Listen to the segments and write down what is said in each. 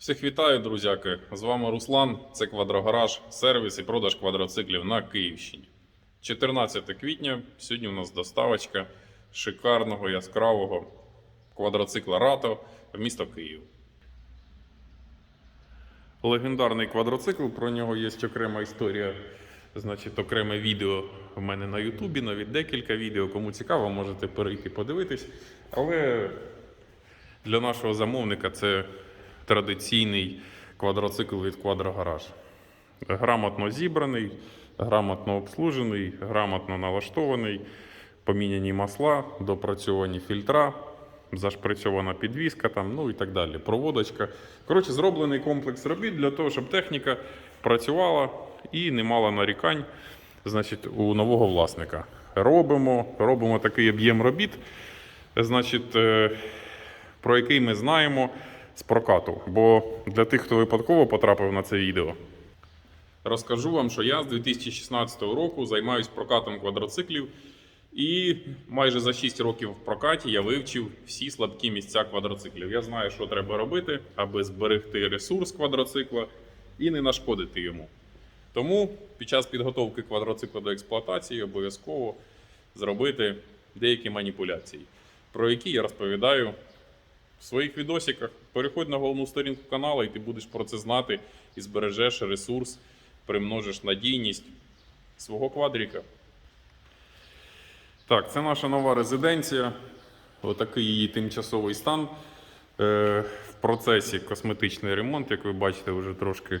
Всіх вітаю, друзяки! З вами Руслан. Це Квадрогараж, сервіс і продаж квадроциклів на Київщині. 14 квітня. Сьогодні у нас доставочка шикарного яскравого квадроцикла Рато в місто Київ. Легендарний квадроцикл, про нього є окрема історія, значить, окреме відео в мене на Ютубі, навіть декілька відео. Кому цікаво, можете перейти подивитись. Але для нашого замовника це традиційний квадроцикл від Квадрогараж. Грамотно зібраний, грамотно обслужений, грамотно налаштований, поміняні масла, допрацьовані фільтра, зашприцьована підвіска, там, ну і так далі. Проводочка. Коротше, зроблений комплекс робіт для того, щоб техніка працювала і не мала нарікань значить, у нового власника. Робимо, робимо такий об'єм робіт. Значить, е, про який ми знаємо з прокату. Бо для тих, хто випадково потрапив на це відео, розкажу вам, що я з 2016 року займаюся прокатом квадроциклів. І майже за 6 років в прокаті я вивчив всі слабкі місця квадроциклів. Я знаю, що треба робити, аби зберегти ресурс квадроцикла і не нашкодити йому. Тому під час підготовки квадроцикла до експлуатації обов'язково зробити деякі маніпуляції, про які я розповідаю в своїх відосиках. Переходь на головну сторінку каналу, і ти будеш про це знати і збережеш ресурс, примножиш надійність свого квадріка. Так, це наша нова резиденція. Отакий її тимчасовий стан. Е, в процесі косметичний ремонт, як ви бачите, вже трошки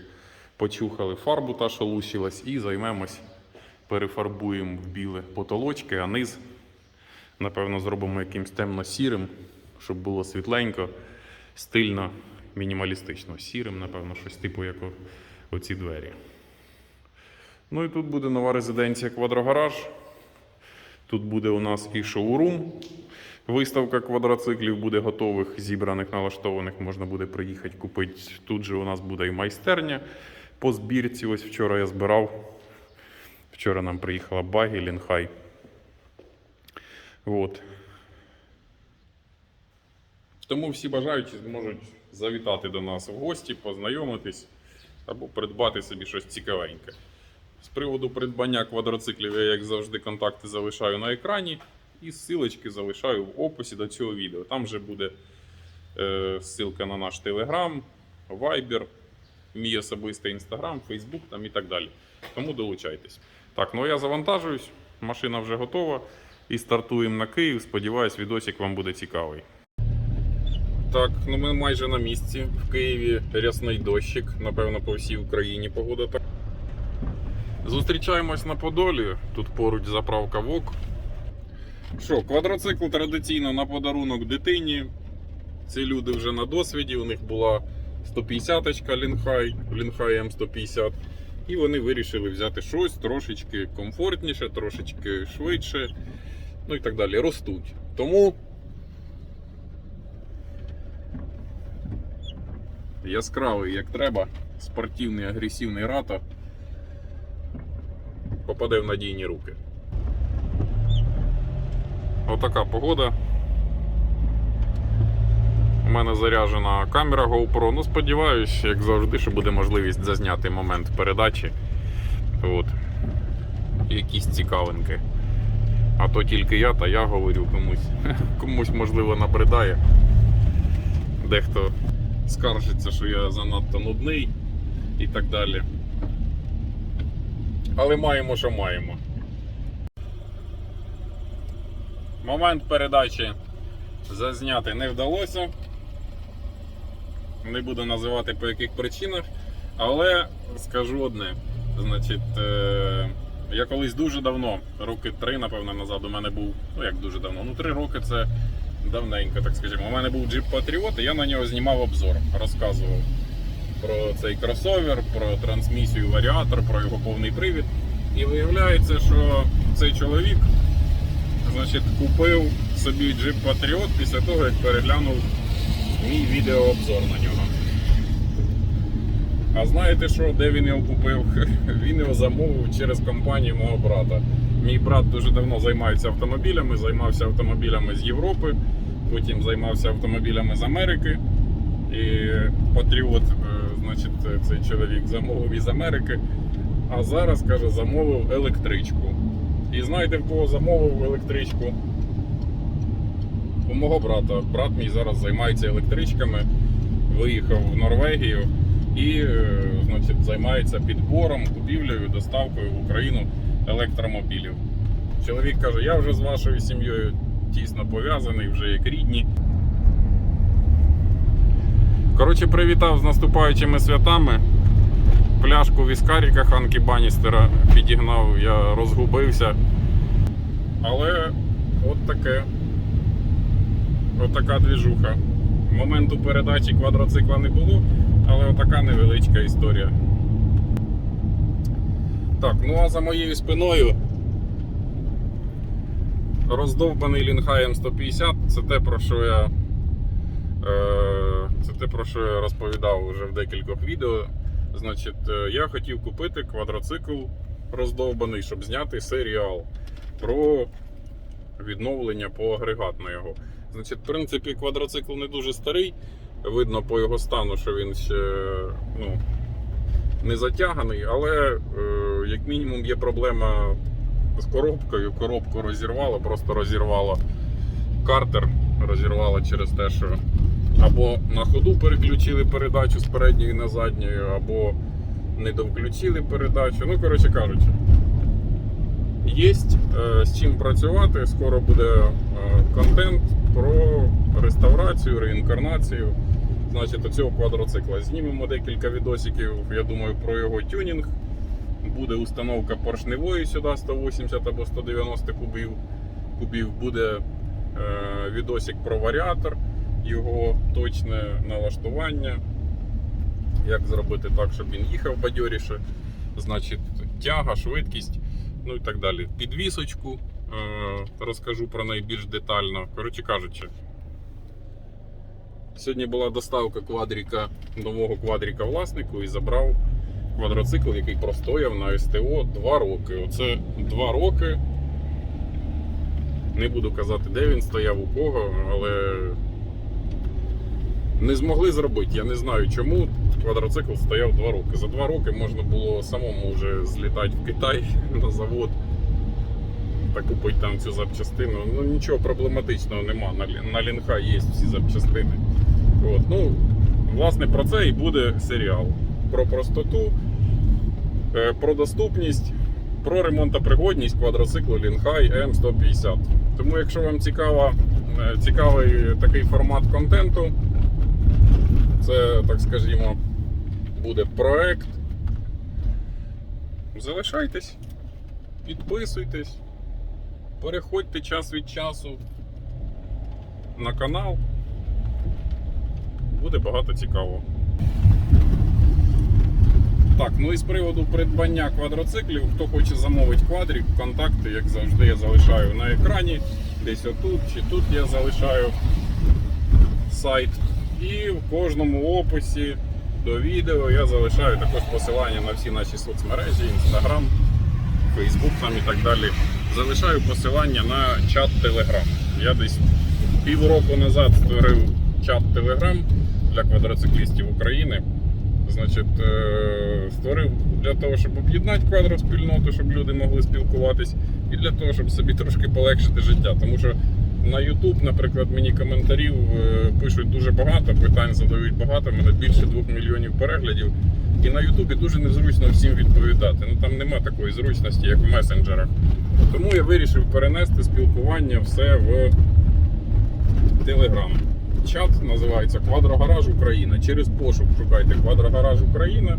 почухали фарбу, та що і займемось, перефарбуємо в біле потолочки, а низ, напевно, зробимо якимсь темно-сірим, щоб було світленько, стильно, мінімалістично. Сірим, напевно, щось типу, як оці двері. Ну і тут буде нова резиденція Квадрогараж. Тут буде у нас і шоурум. Виставка квадроциклів буде готових, зібраних, налаштованих. Можна буде приїхати купити. Тут же у нас буде і майстерня по збірці. Ось вчора я збирав. Вчора нам приїхала багі, лінхай. От. Тому всі бажаючі зможуть завітати до нас в гості, познайомитись або придбати собі щось цікавеньке. З приводу придбання квадроциклів я, як завжди, контакти залишаю на екрані і ссылочки залишаю в описі до цього відео. Там вже буде е, ссылка на наш Telegram, Viber, мій особистий Instagram, Facebook там і так далі. Тому долучайтесь. Так, ну я завантажуюсь, машина вже готова. І стартуємо на Київ. Сподіваюсь, відосик вам буде цікавий. Так, ну ми майже на місці. В Києві рясний дощик. Напевно, по всій Україні погода так. Зустрічаємось на Подолі. Тут поруч заправка ВОК. Що, квадроцикл традиційно на подарунок дитині. Ці люди вже на досвіді. У них була 150-ка Лінхай, Лінхай М150. І вони вирішили взяти щось трошечки комфортніше, трошечки швидше. Ну і так далі. Ростуть. Тому яскравий, як треба, спортивний, агресивний рато попаде в надійні руки. Отака погода. У мене заряджена камера GoPro. Ну, сподіваюсь, як завжди, що буде можливість зазняти момент передачі. От. Якісь цікавинки. А то тільки я, та я говорю комусь. Комусь, можливо, набридає. Дехто скаржиться, що я занадто нудний і так далі. Але маємо, що маємо. Момент передачі зазняти не вдалося. Не буду називати по яких причинах, але скажу одне. Значить, е- я колись дуже давно, роки три, напевно, назад у мене був, ну як дуже давно, ну три роки це давненько, так скажімо. У мене був Jeep Patriot, і я на нього знімав обзор, розказував про цей кросовер, про трансмісію варіатор, про його повний привід. І виявляється, що цей чоловік значить, купив собі Jeep Patriot після того, як переглянув мій відеообзор на нього. А знаєте що, де він його купив? Він його замовив через компанію мого брата. Мій брат дуже давно займається автомобілями, займався автомобілями з Європи, потім займався автомобілями з Америки. І Патріот, е, значить, цей чоловік замовив із Америки, а зараз, каже, замовив електричку. І знаєте, в кого замовив електричку? У мого брата. Брат мій зараз займається електричками, виїхав в Норвегію і е, значить, займається підбором, купівлею, доставкою в Україну електромобілів. Чоловік каже: я вже з вашою сім'єю тісно пов'язаний, вже як рідні. Коротше, привітав з наступаючими святами. Пляшку віскаріка Ханкі Баністера підігнав, я розгубився. Але от таке. От така двіжуха. Моменту передачі квадроцикла не було, але отака невеличка історія. Так, ну а за моєю спиною роздовбаний Лінхай М150 це те, про що я. Е, це те, про що я розповідав вже в декількох відео. Значить, е, я хотів купити квадроцикл роздовбаний, щоб зняти серіал про відновлення по агрегат на його. Значить, в принципі, квадроцикл не дуже старий. Видно по його стану, що він ще ну, не затяганий, але е, як мінімум є проблема з коробкою. Коробку розірвало, просто розірвало картер, розірвало через те, що або на ходу переключили передачу з передньої на задньою, або не довключили передачу. Ну, коротше кажучи, є е, з чим працювати. Скоро буде е, контент про реставрацію, реінкарнацію. Значить, оцього квадроцикла. Знімемо декілька відосиків, я думаю, про його тюнінг. Буде установка поршневої сюди 180 або 190 кубів. кубів. Буде е, відосик про варіатор, його точне налаштування. Як зробити так, щоб він їхав бадьоріше. Значить, тяга, швидкість, ну і так далі. Підвісочку е, розкажу про неї більш детально. Коротше кажучи, сьогодні була доставка квадріка, нового квадріка власнику і забрав квадроцикл, який простояв на СТО 2 роки. Оце 2 роки. Не буду казати, де він стояв у кого, але не змогли зробити. Я не знаю чому. Квадроцикл стояв 2 роки. За 2 роки можна було самому вже злітати в Китай на завод та купити там цю запчастину. Ну нічого проблематичного нема. На, лінха є всі запчастини. От, ну, власне, про це і буде серіал. Про простоту, про доступність, про ремонтопригодність квадроциклу Лінхай М150. Тому, якщо вам цікава, е, цікавий такий формат контенту, це, так скажімо, буде проект. Залишайтесь, підписуйтесь, переходьте час від часу на канал. Буде багато цікавого. Так, ну і з приводу придбання квадроциклів, хто хоче замовити квадрик, контакти, як завжди, я залишаю на екрані. Десь отут чи тут я залишаю сайт. І в кожному описі до відео я залишаю також посилання на всі наші соцмережі, Instagram, Facebook там і так далі. Залишаю посилання на чат Telegram. Я десь півроку назад створив чат Telegram для квадроциклістів України. Значить, е, створив для того, щоб об'єднати квадроспільноту, щоб люди могли спілкуватись, і для того, щоб собі трошки полегшити життя. Тому що на YouTube, наприклад, мені коментарів е, пишуть дуже багато, питань задають багато, мене більше двох мільйонів переглядів. І на Ютубі дуже незручно всім відповідати. Ну там нема такої зручності, як в месенджерах. Тому я вирішив перенести спілкування все в Telegram. Чат називається Квадрогараж Україна. Через пошук шукайте Квадрогараж Україна,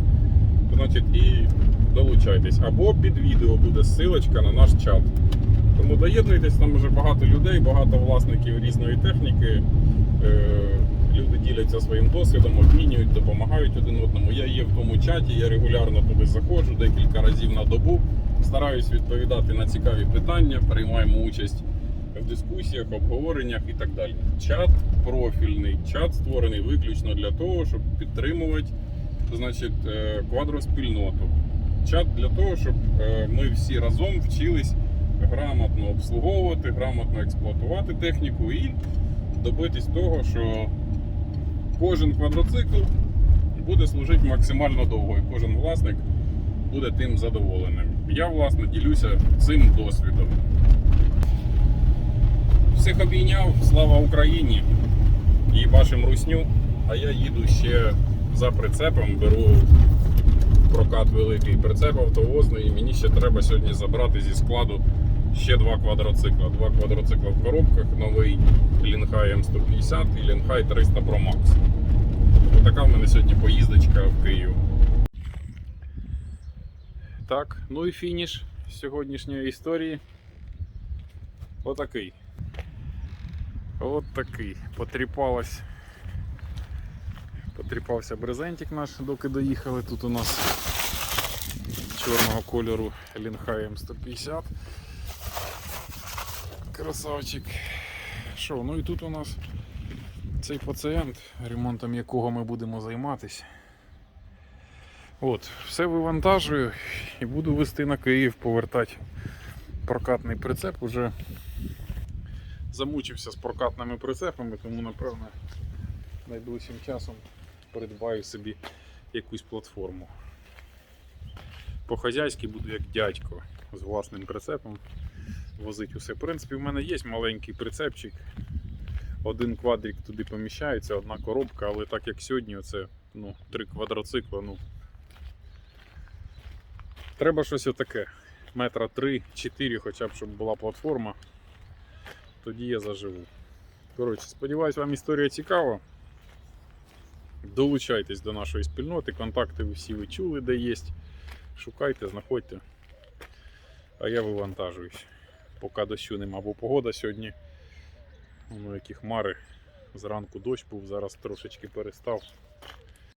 значить, і долучайтесь. Або під відео буде ссылочка на наш чат. Тому доєднуйтесь, там вже багато людей, багато власників різної техніки. Е, Люди діляться своїм досвідом, обмінюють, допомагають один одному. Я є в тому чаті, я регулярно туди заходжу декілька разів на добу. Стараюсь відповідати на цікаві питання, приймаємо участь дискусіях, обговореннях і так далі. Чат профільний, чат створений виключно для того, щоб підтримувати значить, е, квадроспільноту. Чат для того, щоб е, ми всі разом вчились грамотно обслуговувати, грамотно експлуатувати техніку і добитись того, що кожен квадроцикл буде служити максимально довго, і кожен власник буде тим задоволеним. Я, власне, ділюся цим досвідом. Всіх обійняв, слава Україні і вашим русню. А я їду ще за прицепом, беру прокат великий прицеп автовозний, і мені ще треба сьогодні забрати зі складу ще два квадроцикла. Два квадроцикла в коробках, новий Лінхай М150 і Лінхай 300 Pro Max. Така в мене сьогодні поїздочка в Київ. Так, ну і фініш сьогоднішньої історії. Отакий. От такий. Потріпалась. Потріпався брезентик наш, доки доїхали. Тут у нас чорного кольору Лінхай М150. Красавчик. Що, ну і тут у нас цей пацієнт, ремонтом якого ми будемо займатися. От, все вивантажую і буду вести на Київ, повертати прокатний прицеп. Уже замучився з прокатними прицепами, тому напевно найближчим часом придбаю собі якусь платформу. По-хазяйськи буду як дядько з власним прицепом возити усе. В принципі, в мене є маленький прицепчик. Один квадрик туди поміщається, одна коробка, але так як сьогодні, оце ну, три квадроцикла, ну. Треба щось отаке. Метра 3-4 хоча б, щоб була платформа. Тоді я заживу. Коротше, сподіваюсь, вам історія цікава. Долучайтесь до нашої спільноти, контакти ви всі ви чули, де є. Шукайте, знаходьте. А я вивантажуюсь. Поки дощу нема, бо погода сьогодні. Ну, які хмари. Зранку дощ був, зараз трошечки перестав.